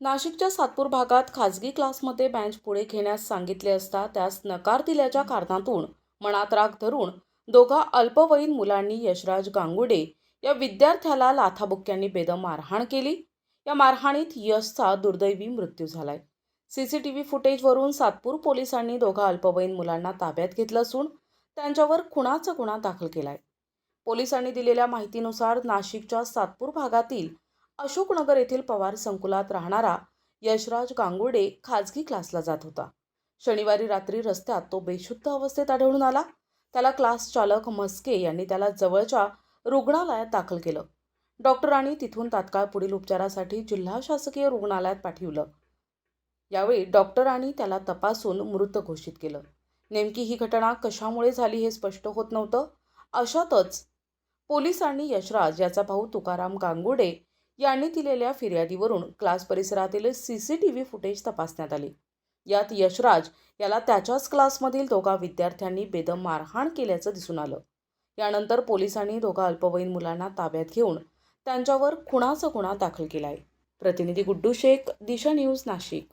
नाशिकच्या सातपूर भागात खाजगी क्लासमध्ये बँच पुढे घेण्यास सांगितले असता त्यास नकार दिल्याच्या कारणातून मनात राग धरून दोघा अल्पवयीन मुलांनी यशराज गांगुडे या विद्यार्थ्याला लाथाबुक्क्यांनी बेदम मारहाण केली. या मारहाणीत यशचा दुर्दैवी मृत्यू झालाय. सीसीटीव्ही फुटेजवरून सातपूर पोलिसांनी दोघा अल्पवयीन मुलांना ताब्यात घेतलं असून त्यांच्यावर खुणाचा गुन्हा दाखल केलाय. पोलिसांनी दिलेल्या माहितीनुसार नाशिकच्या सातपूर भागातील अशोकनगर येथील पवार संकुलात राहणारा यशराज गांगुडे खाजगी क्लासला जात होता. शनिवारी रात्री रस्त्यात तो बेशुद्ध अवस्थेत आढळून आला. त्याला क्लास चालक मस्के यांनी त्याला जवळच्या रुग्णालयात दाखल केलं. डॉक्टरांनी तिथून तात्काळ पुढील उपचारासाठी जिल्हा शासकीय रुग्णालयात पाठवलं. यावेळी डॉक्टरांनी त्याला तपासून मृत घोषित केलं. नेमकी ही घटना कशामुळे झाली हे स्पष्ट होत नव्हतं. अशातच पोलिसांनी यशराज याचा भाऊ तुकाराम गांगुडे यांनी दिलेल्या फिर्यादीवरून क्लास परिसरातील C C T V footage तपासण्यात आली. यात यशराज याला त्याच्याच क्लासमधील दोघा विद्यार्थ्यांनी बेदम मारहाण केल्याचं दिसून आलं. यानंतर पोलिसांनी दोघा अल्पवयीन मुलांना ताब्यात घेऊन त्यांच्यावर खुणाचा गुन्हा दाखल केला आहे प्रतिनिधी गुड्डू शेख दिशा न्यूज नाशिक.